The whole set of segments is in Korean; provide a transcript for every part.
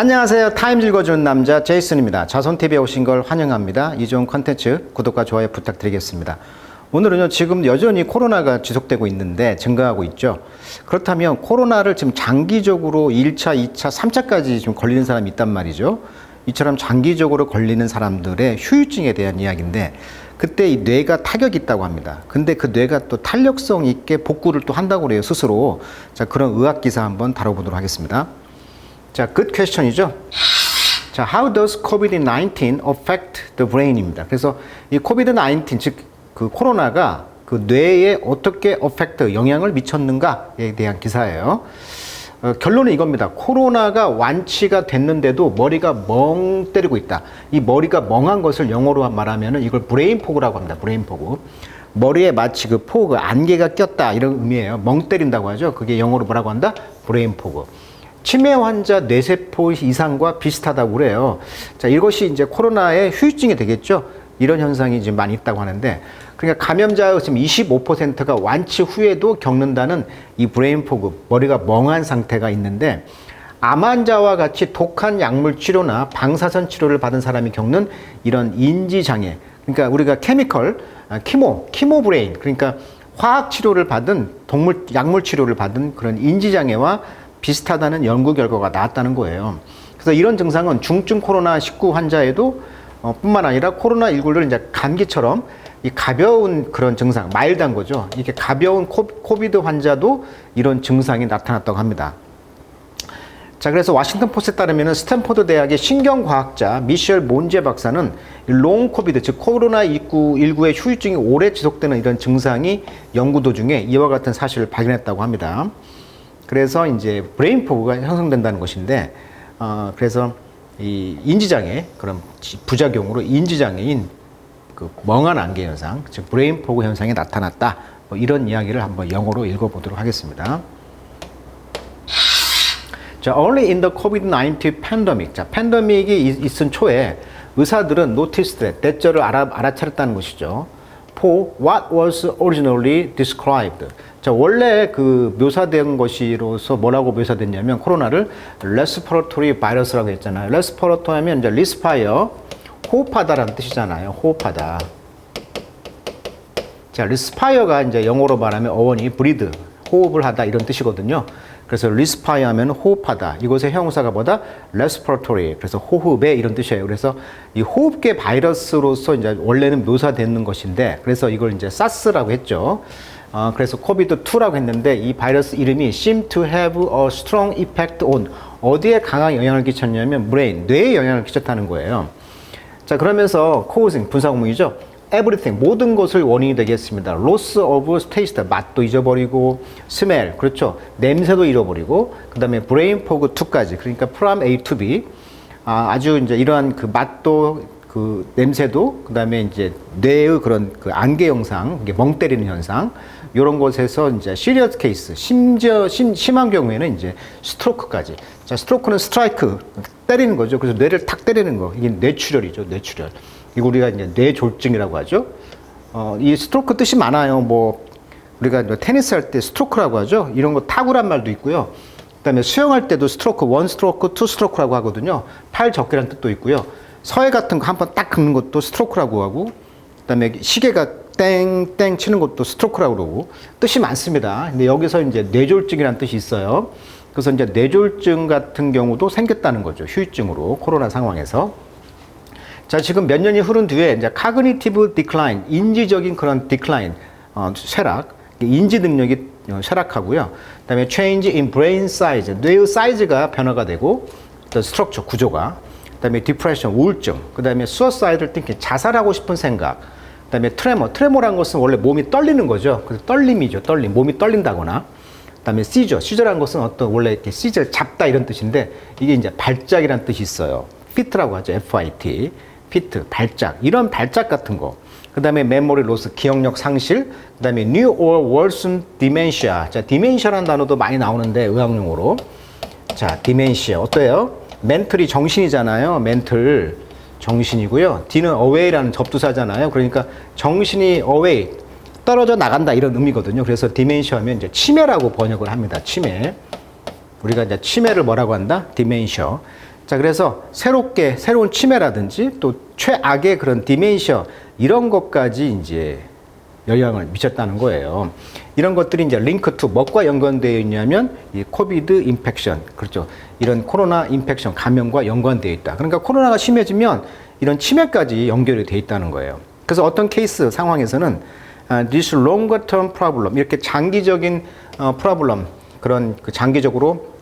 안녕하세요. 타임즈 읽어주는 남자 제이슨입니다. 자손TV에 오신 걸 환영합니다. 이 좋은 컨텐츠 구독과 좋아요 부탁드리겠습니다. 오늘은요, 지금 여전히 코로나가 지속되고 있는데 증가하고 있죠. 그렇다면 코로나를 지금 장기적으로 1차, 2차, 3차까지 좀 걸리는 사람이 있단 말이죠. 이처럼 장기적으로 걸리는 사람들의 후유증에 대한 이야기인데 그때 이 뇌가 타격이 있다고 합니다. 근데 그 뇌가 또 탄력성 있게 복구를 또 한다고 그래요, 스스로. 자, 그런 의학 기사 한번 다뤄보도록 하겠습니다. 자, good question이죠. 자, how does COVID-19 affect the brain입니다. 그래서 이 COVID-19, 즉, 그 코로나가 그 뇌에 어떻게 affect, 영향을 미쳤는가에 대한 기사예요. 어, 결론은 이겁니다. 코로나가 완치가 됐는데도 머리가 멍 때리고 있다. 이 머리가 멍한 것을 영어로 말하면 이걸 브레인 포그라고 합니다. 브레인 포그. 머리에 마치 그 포그, 안개가 꼈다. 이런 의미예요. 멍 때린다고 하죠. 그게 영어로 뭐라고 한다? 브레인 포그. 치매 환자 뇌세포 이상과 비슷하다고 그래요. 자, 이것이 이제 코로나의 후유증이 되겠죠. 이런 현상이 지금 많이 있다고 하는데, 그러니까 감염자 지금 25%가 완치 후에도 겪는다는 이 브레인 포그, 머리가 멍한 상태가 있는데, 암 환자와 같이 독한 약물 치료나 방사선 치료를 받은 사람이 겪는 이런 인지 장애, 그러니까 우리가 케미컬, 아, 키모, 키모 브레인, 그러니까 화학 치료를 받은 동물 약물 치료를 받은 그런 인지 장애와 비슷하다는 연구 결과가 나왔다는 거예요. 그래서 이런 증상은 중증 코로나 19 환자에도 어, 뿐만 아니라 코로나 19를 이제 감기처럼 이 가벼운 그런 증상, 마일드한 거죠. 이게 가벼운 코, 코비드 환자도 이런 증상이 나타났다고 합니다. 자, 그래서 워싱턴 포스트에 따르면 스탠포드 대학의 신경과학자 미셸 몬제 박사는 롱 코비드, 즉 코로나 19의 후유증이 오래 지속되는 이런 증상이 연구 도중에 이와 같은 사실을 발견했다고 합니다. 그래서 이제 브레인 포그가 형성된다는 것인데, 어, 그래서 이 인지장애, 그런 부작용으로 인지장애인 그 멍한 안개 현상, 즉 브레인 포그 현상이 나타났다. 뭐 이런 이야기를 한번 영어로 읽어보도록 하겠습니다. 자, only in the COVID-19 pandemic. 자, 팬데믹이 있은 초에 의사들은 noticed that, 대절을 알아, 알아차렸다는 것이죠. For what was originally described. 자, 원래 그 묘사된 것이로서 뭐라고 묘사됐냐면 코로나를 respiratory virus라고 했잖아요. respiratory 하면 이제 respire, 호흡하다라는 뜻이잖아요. 호흡하다. 자, respire가 이제 영어로 말하면 어원이 breathe, 호흡을 하다 이런 뜻이거든요. 그래서 respire 하면 호흡하다. 이곳의 형용사가 뭐다? respiratory. 그래서 호흡에 이런 뜻이에요. 그래서 이 호흡계 바이러스로서 이제 원래는 묘사되는 것인데 그래서 이걸 이제 사스라고 했죠. 어, 그래서 코비드 2라고 했는데 이 바이러스 이름이 seem to have a strong effect on 어디에 강한 영향을 끼쳤냐면 brain, 뇌에 영향을 끼쳤다는 거예요. 자, 그러면서 causing 분사 공문이죠. Everything 모든 것을 원인이 되겠습니다. loss of taste 맛도 잊어버리고 smell 그렇죠? 냄새도 잃어버리고 그 다음에 brain fog 2까지 그러니까 from A to B. 아, 아주 이제 이러한 그 맛도 그 냄새도 그 다음에 이제 뇌의 그런 그 안개 영상 멍 때리는 현상 이런 것에서 이제 시리어스 케이스 심지어 심, 심한 경우에는 이제 스트로크까지. 자 스트로크는 스트라이크 때리는 거죠. 그래서 뇌를 탁 때리는 거. 이게 뇌출혈이죠 뇌출혈 이거 우리가 이제 뇌졸증이라고 하죠. 어, 이 스트로크 뜻이 많아요. 뭐 우리가 테니스 할 때 스트로크라고 하죠. 이런 거 타구란 말도 있고요. 그다음에 수영할 때도 스트로크, 원 스트로크, 투 스트로크라고 하거든요. 팔 적기란 뜻도 있고요. 서해 같은 거 한 번 딱 긁는 것도 스트로크라고 하고, 그다음에 시계가 땡땡 치는 것도 스트로크라고 그러고 뜻이 많습니다. 근데 여기서 이제 뇌졸증이라는 뜻이 있어요. 그래서 이제 뇌졸증 같은 경우도 생겼다는 거죠. 후유증으로 코로나 상황에서. 자, 지금 몇 년이 흐른 뒤에 이제 cognitive decline, 인지적인 그런 decline, 어, 쇠락, 인지 능력이 어, 쇠락하고요. 그다음에 change in brain size, 뇌의 사이즈가 변화가 되고, 또 스트럭처 구조가, 그다음에 depression, 우울증, 그다음에 suicidal thinking, 자살하고 싶은 생각, 그다음에 트레모, 트레모란 것은 원래 몸이 떨리는 거죠. 그래서 떨림이죠, 떨림, 몸이 떨린다거나. 그다음에 시저, 시저란 것은 어떤 원래 이렇게 시저 잡다 이런 뜻인데 이게 이제 발작이란 뜻이 있어요. fit라고 하죠, F-I-T. 피트, 발작, 이런 발작 같은 거. 그 다음에 메모리 로스, 기억력 상실, 그 다음에 new or worsen dementia. 자, dementia라는 단어도 많이 나오는데, 의학용어로. 자, dementia. 어때요? 멘틀이 정신이잖아요. 멘틀. 정신이고요. D는 away라는 접두사잖아요. 그러니까 정신이 away, 떨어져 나간다 이런 의미거든요. 그래서 하면 이제 치매라고 번역을 합니다. 치매. 우리가 이제 치매를 뭐라고 한다? dementia. 자, 그래서 새롭게 새로운 치매라든지 또 최악의 그런 디멘셔 이런 것까지 이제 영향을 미쳤다는 거예요. 이런 것들이 이제 링크 투 뭐과 연관되어 있냐면 이 코비드 인펙션 그렇죠. 이런 코로나 인펙션 감염과 연관되어 있다. 그러니까 코로나가 심해지면 이런 치매까지 연결이 돼 있다는 거예요. 그래서 어떤 케이스 상황에서는 아, this longer term problem 이렇게 장기적인 어, 프로블럼 그런 그 장기적으로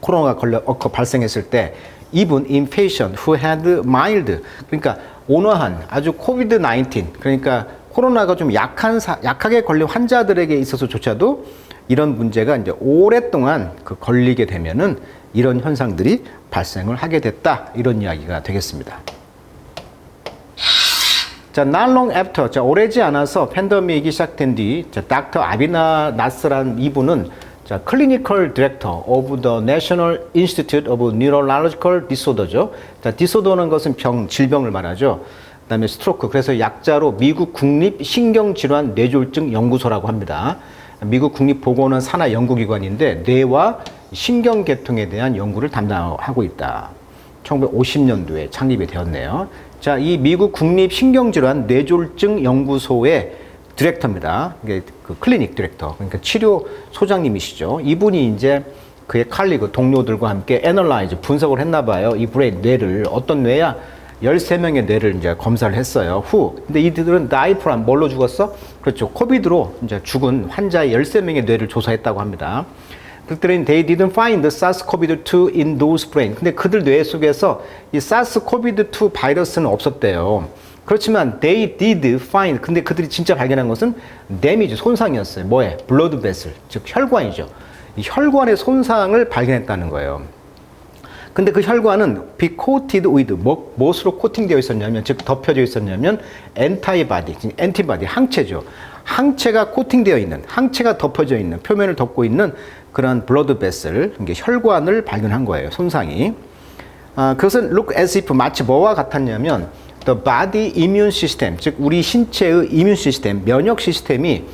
코로나가 걸려 어, 발생했을 때 even in patient who had mild 그러니까 온화한 아주 코비드 19 그러니까 코로나가 좀 약한 사, 약하게 걸린 환자들에게 있어서조차도 이런 문제가 이제 오랫동안 그 걸리게 되면은 이런 현상들이 발생을 하게 됐다 이런 이야기가 되겠습니다. 자, not long after, 자, 오래지 않아서 팬데믹이 시작된 뒤, 자, 닥터 아비나 나스란 이분은 자, 클리니컬 디렉터 of the National Institute of Neurological Disorder죠. 자, 디소더는 것은 병, 질병을 말하죠. 그다음에 스트로크, 그래서 약자로 미국 국립 신경질환 뇌졸중 연구소라고 합니다. 미국 국립보건원 산하 연구기관인데 뇌와 신경계통에 대한 연구를 담당하고 있다. 1950년도에 창립이 되었네요. 자, 이 미국 국립 신경질환 뇌졸중 연구소의 디렉터입니다. 그 클리닉 디렉터, 그러니까 치료 소장님이시죠. 이분이 이제 그의 칼리그 동료들과 함께 애널라이즈 분석을 했나 봐요. 이 브레인 뇌를 어떤 뇌야? 13명의 뇌를 이제 검사를 했어요. 후. 근데 이들은 나이프란 뭘로 죽었어? 그렇죠. 코비드로 이제 죽은 환자의 13명의 뇌를 조사했다고 합니다. 그들은 they didn't find the SARS-CoV-2 in those brain. 근데 그들 뇌 속에서 이 SARS-CoV-2 바이러스는 없었대요. 그렇지만 they did find. 근데 그들이 진짜 발견한 것은 데미지 손상이었어요. 뭐에? 베슬, 즉 혈관이죠. 이 혈관의 손상을 발견했다는 거예요. 근데 그 혈관은 be coated with 뭐, 무엇으로 코팅되어 있었냐면 즉 덮여져 있었냐면 엔타이바디, 엔티바디 항체죠. 항체가 코팅되어 있는, 항체가 덮여져 있는, 표면을 덮고 있는 그런 베슬, 이게 혈관을 발견한 거예요. 손상이. 아, 그것은 look as if 마치 뭐와 같았냐면 the body immune system, 즉 우리 신체의 이뮨 시스템, 면역 시스템이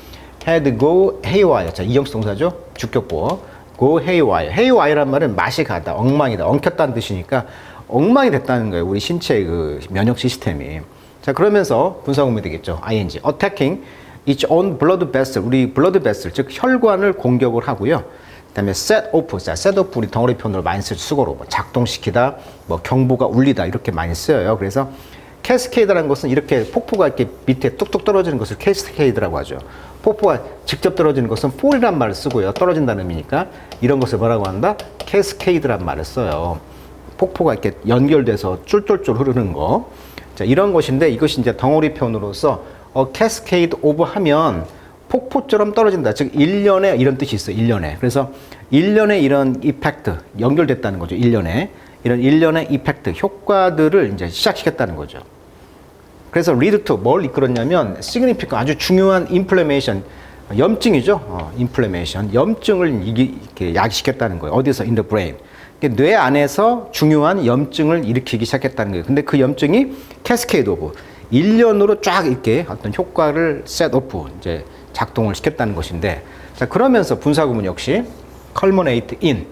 had go haywire. 자, 이형식 동사죠. 주격보. go haywire. haywire란 말은 맛이 가다, 엉망이다, 엉켰다는 뜻이니까 엉망이 됐다는 거예요. 우리 신체의 그 면역 시스템이. 자, 그러면서 분사구문이 되겠죠. ing. attacking its own blood vessel. 우리 blood vessel, 즉 혈관을 공격을 하고요. 그다음에 set off, 자, set off 우리 덩어리 표현으로 많이 쓸 수고로 뭐 작동시키다, 뭐 경보가 울리다 이렇게 많이 쓰여요. 그래서 캐스케이드라는 것은 이렇게 폭포가 이렇게 밑에 뚝뚝 떨어지는 것을 캐스케이드라고 하죠. 폭포가 직접 떨어지는 것은 폴이란 말을 쓰고요. 떨어진다는 의미니까 이런 것을 뭐라고 한다? 캐스케이드란 말을 써요. 폭포가 이렇게 연결돼서 쫄쫄쫄 흐르는 거. 자, 이런 것인데 이것이 이제 덩어리 표현으로서 어, 캐스케이드 오브 하면 폭포처럼 떨어진다. 즉 1년에 이런 뜻이 있어요. 1년에. 그래서 1년에 이런 이펙트 연결됐다는 거죠. 1년에. 이런 1년의 이펙트 효과들을 이제 시작시켰다는 거죠. 그래서 리드 투 뭘 이끌었냐면 시그니피크 아주 중요한 인플레메이션 염증이죠. 어, 인플레메이션 염증을 이렇게 야기시켰다는 거예요. 어디서 the brain. 뇌 안에서 중요한 염증을 일으키기 시작했다는 거예요. 근데 그 염증이 캐스케이드 오브 1년으로 쫙 이렇게 어떤 효과를 셋 오프 이제 작동을 시켰다는 것인데 자 그러면서 분사구문 역시 culminate in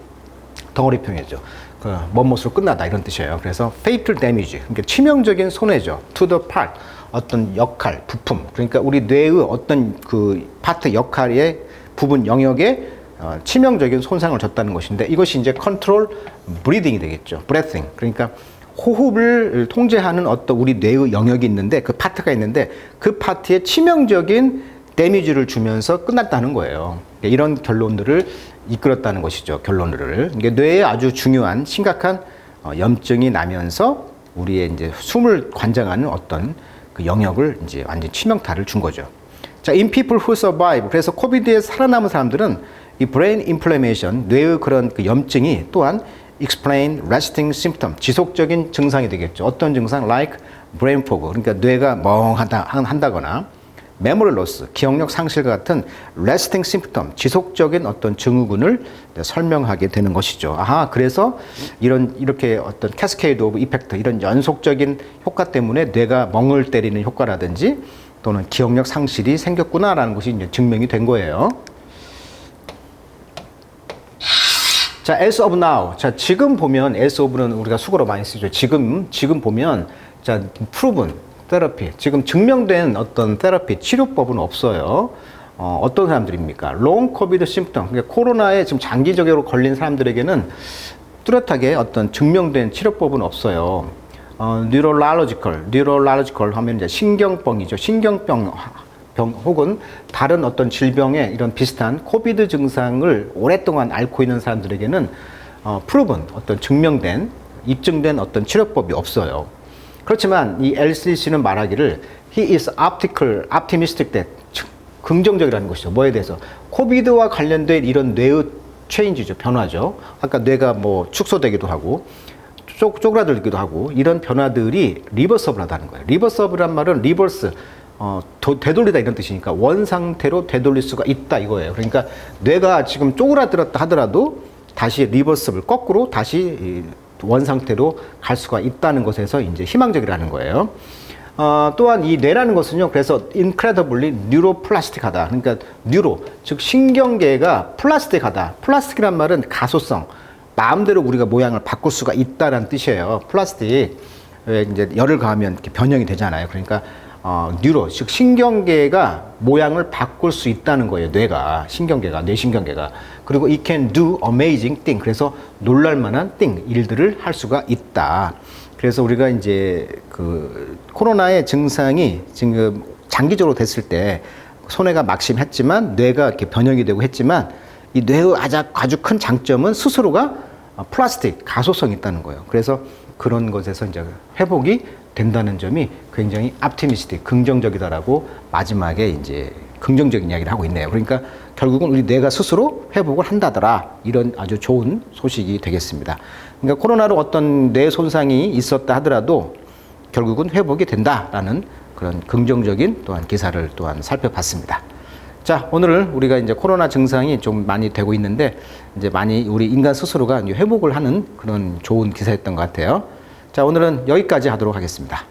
덩어리평이죠. 그 뭐뭇으로 끝나다 이런 뜻이에요. 그래서 fatal damage, 그러니까 치명적인 손해죠. to the part, 어떤 역할, 부품. 그러니까 우리 뇌의 어떤 그 파트 역할의 부분 영역에 어, 치명적인 손상을 줬다는 것인데 이것이 이제 컨트롤 브리딩이 되겠죠. breathing. 그러니까 호흡을 통제하는 어떤 우리 뇌의 영역이 있는데 그 파트가 있는데 그 파트에 치명적인 데미지를 주면서 끝났다는 거예요. 이런 결론들을 이끌었다는 것이죠. 결론을. 이게 뇌에 아주 중요한 심각한 어, 염증이 나면서 우리의 이제 숨을 관장하는 어떤 그 영역을 이제 완전 치명타를 준 거죠. 자, in people who survive. 그래서 코비드에 살아남은 사람들은 이 brain inflammation, 뇌의 그런 그 염증이 또한 explain resting symptom, 지속적인 증상이 되겠죠. 어떤 증상? like brain fog. 그러니까 뇌가 멍하다 한다거나 메모리 로스, 기억력 상실과 같은 레스팅 심프텀, 지속적인 어떤 증후군을 설명하게 되는 것이죠. 아하, 그래서 이런 이렇게 어떤 캐스케이드 오브 이펙트 이런 연속적인 효과 때문에 뇌가 멍을 때리는 효과라든지 또는 기억력 상실이 생겼구나라는 것이 이제 증명이 된 거예요. 자, as of now. 자, 지금 보면 as of는 우리가 수거로 많이 쓰죠. 지금 지금 보면 자, proven 테라피. 지금 증명된 어떤 테라피 치료법은 없어요. 어, 어떤 사람들입니까? long covid symptom. 그러니까 코로나에 지금 장기적으로 걸린 사람들에게는 뚜렷하게 어떤 증명된 치료법은 없어요. 어, neurological, neurological 하면 이제 신경병이죠. 신경병 병 혹은 다른 어떤 질병에 이런 비슷한 코비드 증상을 오랫동안 앓고 있는 사람들에게는 어, proven 어떤 증명된 입증된 어떤 치료법이 없어요. 그렇지만 이 LCC는 말하기를 he is optical, optimistic that 즉, 긍정적이라는 것이죠. 뭐에 대해서 코비드와 관련된 이런 뇌의 체인지죠. 변화죠. 아까 뇌가 뭐 축소되기도 하고 쪼, 쪼그라들기도 하고 이런 변화들이 리버서블하다는 거예요. 리버서블한 말은 리버스 어, 도- 되돌리다 이런 뜻이니까 원 상태로 되돌릴 수가 있다 이거예요. 그러니까 뇌가 지금 쪼그라들었다 하더라도 다시 리버서블 거꾸로 다시 이 원 상태로 갈 수가 있다는 것에서 이제 희망적이라는 거예요. 어, 또한 이 뇌라는 것은요, 그래서 incredibly neuroplastic하다. 그러니까 뉴로, 즉 신경계가 플라스틱하다. 플라스틱이란 말은 가소성, 마음대로 우리가 모양을 바꿀 수가 있다라는 뜻이에요. 플라스틱. 왜 이제 열을 가하면 이렇게 변형이 되잖아요. 그러니까 어, 뉴로, 즉 신경계가 모양을 바꿀 수 있다는 거예요. 뇌가, 신경계가, 뇌신경계가. 그리고 it can do amazing thing. 그래서 놀랄만한 thing, 일들을 할 수가 있다. 그래서 우리가 이제 그 코로나의 증상이 지금 장기적으로 됐을 때 손해가 막심했지만 뇌가 이렇게 변형이 되고 했지만 이 뇌의 아주, 아주 큰 장점은 스스로가 어, 플라스틱, 가소성이 있다는 거예요. 그래서 그런 것에서 이제 회복이 된다는 점이 굉장히 앞티미스틱, 긍정적이다라고 마지막에 이제 긍정적인 이야기를 하고 있네요. 그러니까 결국은 우리 뇌가 스스로 회복을 한다더라. 이런 아주 좋은 소식이 되겠습니다. 그러니까 코로나로 어떤 뇌 손상이 있었다 하더라도 결국은 회복이 된다라는 그런 긍정적인 또한 기사를 또한 살펴봤습니다. 자, 오늘 우리가 이제 코로나 증상이 좀 많이 되고 있는데 이제 많이 우리 인간 스스로가 회복을 하는 그런 좋은 기사였던 것 같아요. 자, 오늘은 여기까지 하도록 하겠습니다.